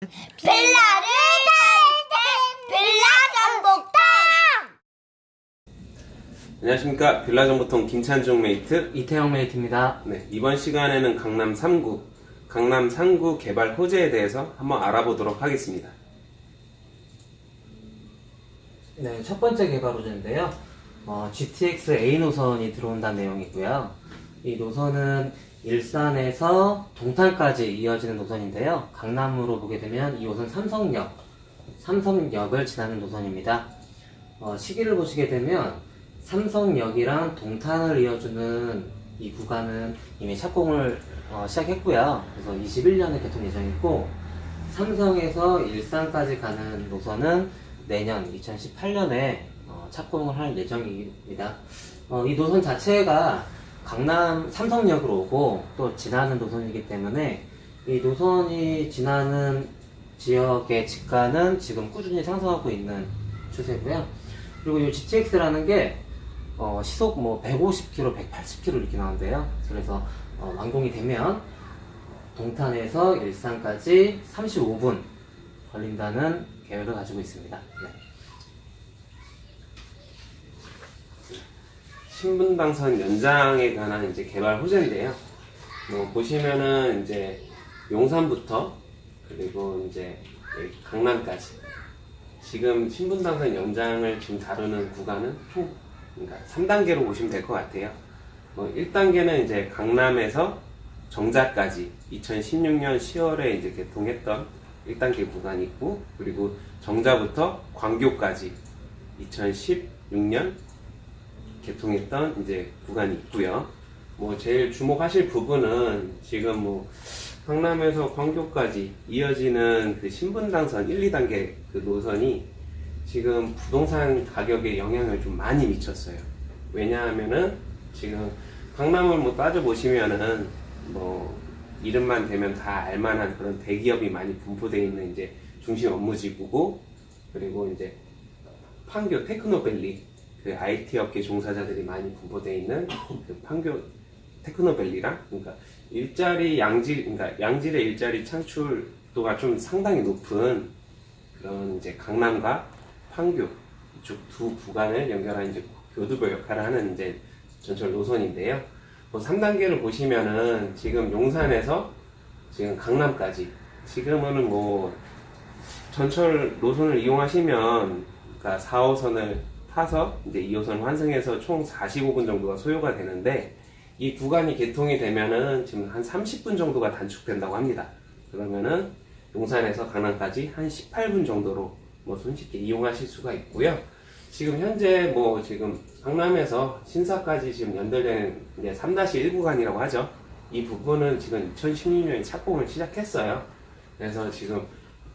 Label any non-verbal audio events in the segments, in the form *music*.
빌라를 탈때 빌라 전복탕 안녕하십니까 빌라정보통 김찬중 메이트 이태영 메이트입니다. 네, 이번 시간에는 강남 3구 강남 3구 개발 호재에 대해서 한번 알아보도록 하겠습니다 네, 첫 번째 개발 호재인데요. 어, GTX A 노선이 들어온다는 내용이고요. 이 노선은 일산에서 동탄까지 이어지는 노선인데요. 강남으로 보게 되면 이 노선 삼성역, 삼성역을 지나는 노선입니다. 어, 시기를 보시게 되면 삼성역이랑 동탄을 이어주는 이 구간은 이미 착공을 어, 시작했고요. 그래서 21년에 개통 예정이고 삼성에서 일산까지 가는 노선은 내년 2018년에 착공을 할 예정입니다. 어, 이 노선 자체가 강남 삼성역으로 오고 또 지나는 노선이기 때문에 이 노선이 지나는 지역의 집가는 지금 꾸준히 상승하고 있는 추세고요. 그리고 이 GTX라는 게 어, 시속 뭐 150km, 180km 이렇게 나오는데요. 그래서 어, 완공이 되면 동탄에서 일산까지 35분 걸린다는 계획을 가지고 있습니다. 네. 신분당선 연장에 관한 이제 개발 호재인데요 뭐 보시면은 이제 용산부터 그리고 이제 강남까지 지금 신분당선 연장을 지금 다루는 구간은 총 그러니까 3단계로 보시면 될 것 같아요. 뭐 1단계는 이제 강남에서 정자까지 2016년 10월에 이제 개통했던 1단계 구간이 있고 그리고 정자부터 광교까지 2016년 개통했던 이제 구간이 있고요. 뭐 제일 주목하실 부분은 지금 뭐 강남에서 광교까지 이어지는 그 신분당선 1, 2단계 그 노선이 지금 부동산 가격에 영향을 좀 많이 미쳤어요. 왜냐하면은 지금 강남을 뭐 따져보시면은 뭐 이름만 되면 다 알만한 그런 대기업이 많이 분포되어 있는 이제 중심 업무지구고 그리고 이제 판교 테크노밸리 그 IT 업계 종사자들이 많이 분포되어 있는 그 판교 테크노밸리랑 그러니까 일자리 양질 그러니까 양질의 일자리 창출도가 좀 상당히 높은 그런 이제 강남과 판교 이쪽 두 구간을 연결한 이제 교두보 역할을 하는 이제 전철 노선인데요. 뭐 3단계를 보시면은 지금 용산에서 지금 강남까지 지금은 뭐 전철 노선을 이용하시면 그러니까 4호선을 타서 이제 2호선 환승해서 총 45분 정도가 소요가 되는데 이 구간이 개통이 되면은 지금 한 30분 정도가 단축된다고 합니다. 그러면은 용산에서 강남까지 한 18분 정도로 뭐 손쉽게 이용하실 수가 있고요. 지금 현재 뭐 지금 강남에서 신사까지 지금 연결되는 이제 3-1 구간이라고 하죠. 이 부분은 지금 2016년에 착공을 시작했어요. 그래서 지금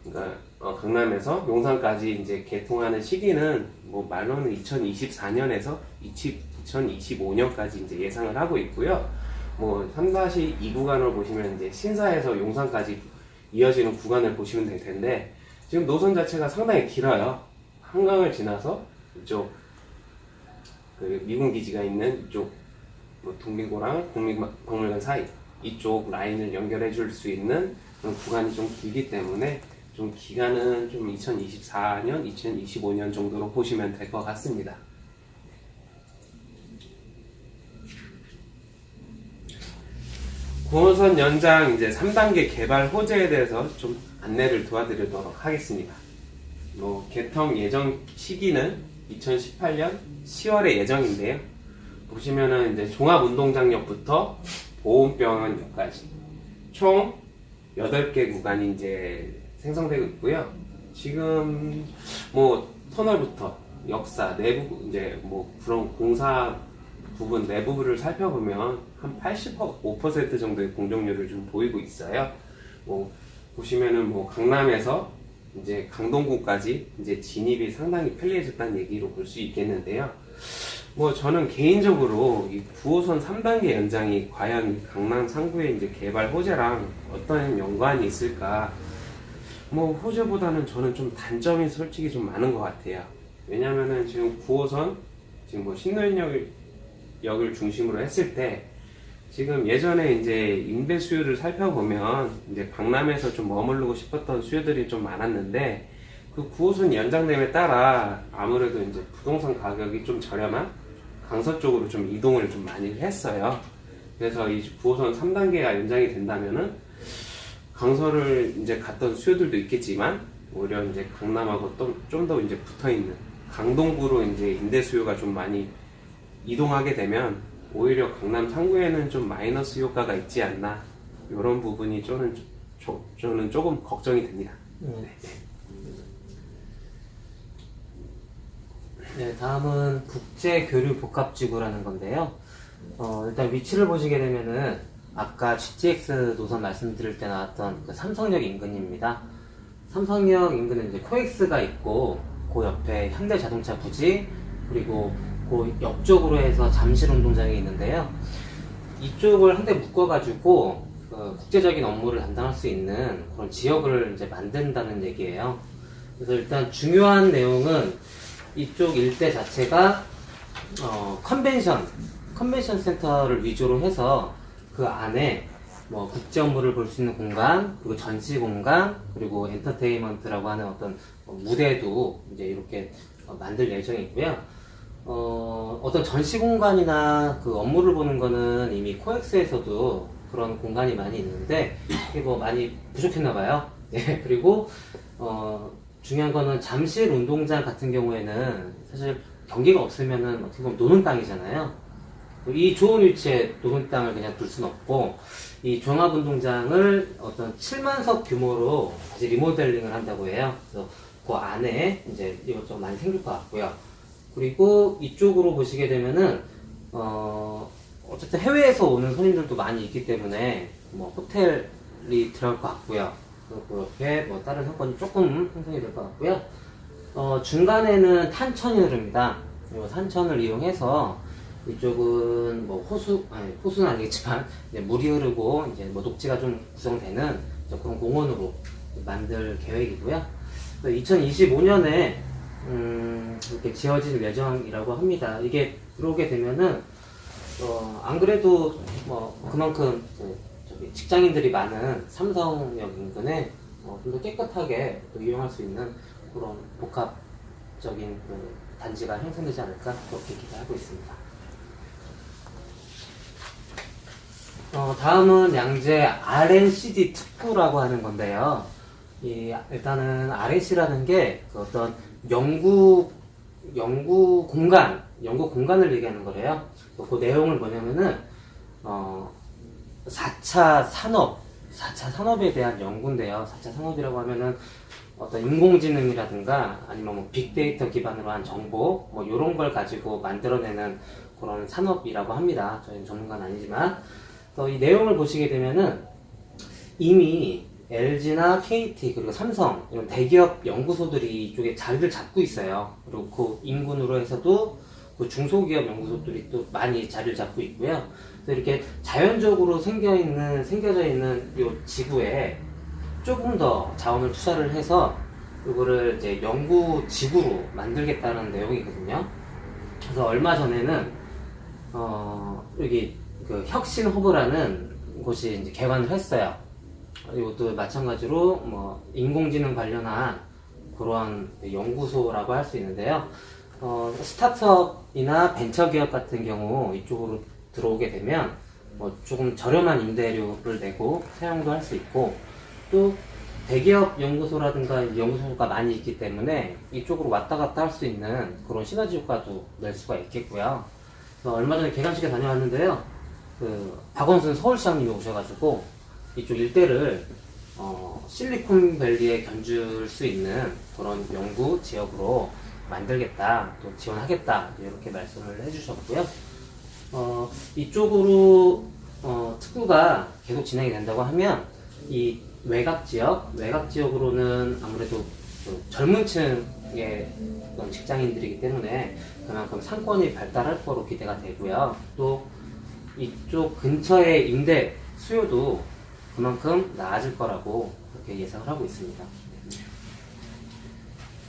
그러니까 어, 강남에서 용산까지 이제 개통하는 시기는 뭐 말로는 2024년에서 2025년까지 이제 예상을 하고 있고요. 뭐 3-2 구간을 보시면 이제 신사에서 용산까지 이어지는 구간을 보시면 될 텐데 지금 노선 자체가 상당히 길어요. 한강을 지나서 이쪽 그 미군 기지가 있는 이쪽 뭐 동미고랑 국립박물관 사이 이쪽 라인을 연결해 줄 수 있는 그런 구간이 좀 길기 때문에 좀 기간은 좀 2024년, 2025년 정도로 보시면 될 것 같습니다. 고호선 연장 이제 3단계 개발 호재에 대해서 좀 안내를 도와드리도록 하겠습니다. 뭐 개통 예정 시기는 2018년 10월의 예정인데요. 보시면은 이제 종합운동장역부터 보훈병원역까지 총 8개 구간이 이제 생성되고 있고요. 지금 뭐 터널부터 역사 내부 이제 뭐 그런 공사 부분 내부를 살펴보면 한 85% 정도의 공정률을 좀 보이고 있어요. 뭐 보시면은 뭐 강남에서 이제 강동구까지 이제 진입이 상당히 편리해졌다는 얘기로 볼 수 있겠는데요. 뭐 저는 개인적으로 이 9호선 3단계 연장이 과연 강남 상구의 이제 개발 호재랑 어떤 연관이 있을까? 뭐 호재보다는 저는 좀 단점이 솔직히 좀 많은 것 같아요. 왜냐면은 지금 9호선 지금 뭐 신노현역 역을 중심으로 했을 때 지금 예전에 이제 임대 수요를 살펴보면 이제 강남에서 좀 머무르고 싶었던 수요들이 좀 많았는데 그 9호선 연장됨에 따라 아무래도 이제 부동산 가격이 좀 저렴한 강서 쪽으로 좀 이동을 좀 많이 했어요. 그래서 이 9호선 3단계가 연장이 된다면은 강서를 이제 갔던 수요들도 있겠지만 오히려 이제 강남하고 좀 더 이제 붙어 있는 강동구로 이제 임대 수요가 좀 많이 이동하게 되면 오히려 강남 상구에는 좀 마이너스 효과가 있지 않나 이런 부분이 저는 저, 저는 조금 걱정이 됩니다. 음. 네, 다음은 국제교류복합지구라는 건데요. 어, 일단 위치를 보시게 되면은 아까 GTX 노선 말씀드릴 때 나왔던 그 삼성역 인근입니다. 삼성역 인근은 이제 코엑스가 있고 그 옆에 현대자동차 부지 그리고 그 옆쪽으로 해서 잠실 운동장이 있는데요. 이쪽을 한데 묶어가지고 그 국제적인 업무를 담당할 수 있는 그런 지역을 이제 만든다는 얘기예요. 그래서 일단 중요한 내용은 이쪽 일대 자체가 어, 컨벤션 컨벤션 센터를 위주로 해서 그 안에 뭐 국제 업무를 볼 수 있는 공간 그리고 전시 공간 그리고 엔터테인먼트라고 하는 어떤 어, 무대도 이제 이렇게 어, 만들 예정이고요. 어, 어떤 전시 공간이나 그 업무를 보는 거는 이미 코엑스에서도 그런 공간이 많이 있는데 이게 뭐 많이 부족했나 봐요. *laughs* 예, 그리고 어, 중요한 거는 잠실 운동장 같은 경우에는 사실 경기가 없으면은 어떻게 보면 노는 땅이잖아요. 이 좋은 위치에 노는 땅을 그냥 둘 수는 없고 이 종합운동장을 어떤 7만석 규모로 다시 리모델링을 한다고 해요. 그래서 그 안에 이제 이것저것 많이 생길 것 같고요. 그리고 이쪽으로 보시게 되면은 어 어쨌든 해외에서 오는 손님들도 많이 있기 때문에 뭐 호텔이 들어갈 것 같고요. 옆에 뭐 다른 상권이 조금 형성이 될 것 같고요. 어 중간에는 탄천이 흐릅니다. 이 산천을 이용해서 이쪽은 뭐 호수 아니 호수는 아니겠지만 *laughs* 이제 물이 흐르고 이제 뭐 녹지가 좀 구성되는 그런 공원으로 만들 계획이고요. 2025년에 음, 이렇게 지어질 예정이라고 합니다. 이게 들어오게 되면은 어, 안 그래도 뭐 그만큼 그 저기 직장인들이 많은 삼성역 인근에 어, 좀더 깨끗하게 또 이용할 수 있는 그런 복합적인 그 단지가 형성되지 않을까 그렇게 기대하고 있습니다. 어, 다음은 양재 RNCD 특구라고 하는 건데요. 이, 일단은 RNC라는 게 그 어떤 연구, 연구 공간, 연구 공간을 얘기하는 거래요. 그 내용을 뭐냐면은, 어, 4차 산업, 4차 산업에 대한 연구인데요. 4차 산업이라고 하면은 어떤 인공지능이라든가 아니면 뭐 빅데이터 기반으로 한 정보, 뭐 이런 걸 가지고 만들어내는 그런 산업이라고 합니다. 저희는 전문가는 아니지만. 또이 내용을 보시게 되면은 이미 LG나 KT 그리고 삼성 이런 대기업 연구소들이 이쪽에 자리를 잡고 있어요. 그리고 그 인근으로 해서도 그 중소기업 연구소들이 또 많이 자리를 잡고 있고요. 그래서 이렇게 자연적으로 생겨 있는 생겨져 있는 이 지구에 조금 더 자원을 투자를 해서 이거를 이제 연구 지구로 만들겠다는 내용이거든요. 그래서 얼마 전에는 어 여기 그 혁신 허브라는 곳이 이제 개관을 했어요. 이것도 마찬가지로 뭐 인공지능 관련한 그러한 연구소라고 할 수 있는데요. 어, 스타트업이나 벤처기업 같은 경우 이쪽으로 들어오게 되면 뭐 조금 저렴한 임대료를 내고 사용도 할 수 있고 또 대기업 연구소라든가 연구소가 많이 있기 때문에 이쪽으로 왔다 갔다 할 수 있는 그런 시너지 효과도 낼 수가 있겠고요. 그래서 얼마 전에 개관식에 다녀왔는데요. 그 박원순 서울시장님이 오셔가지고 이쪽 일대를 어, 실리콘밸리에 견줄 수 있는 그런 연구 지역으로 만들겠다, 또 지원하겠다 이렇게 말씀을 해주셨고요. 어, 이쪽으로 어, 특구가 계속 진행이 된다고 하면 이 외곽 지역, 외곽 지역으로는 아무래도 그 젊은 층의 직장인들이기 때문에 그만큼 상권이 발달할 거로 기대가 되고요. 또 이쪽 근처에 임대 수요도 그만큼 나아질 거라고 그렇게 예상을 하고 있습니다.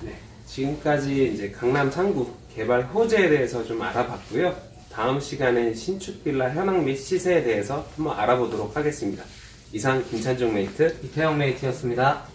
네, 지금까지 이제 강남 상구 개발 호재에 대해서 좀 알아봤고요. 다음 시간엔 신축 빌라 현황 및 시세에 대해서 한번 알아보도록 하겠습니다. 이상 김찬종 메이트 이태영 메이트였습니다.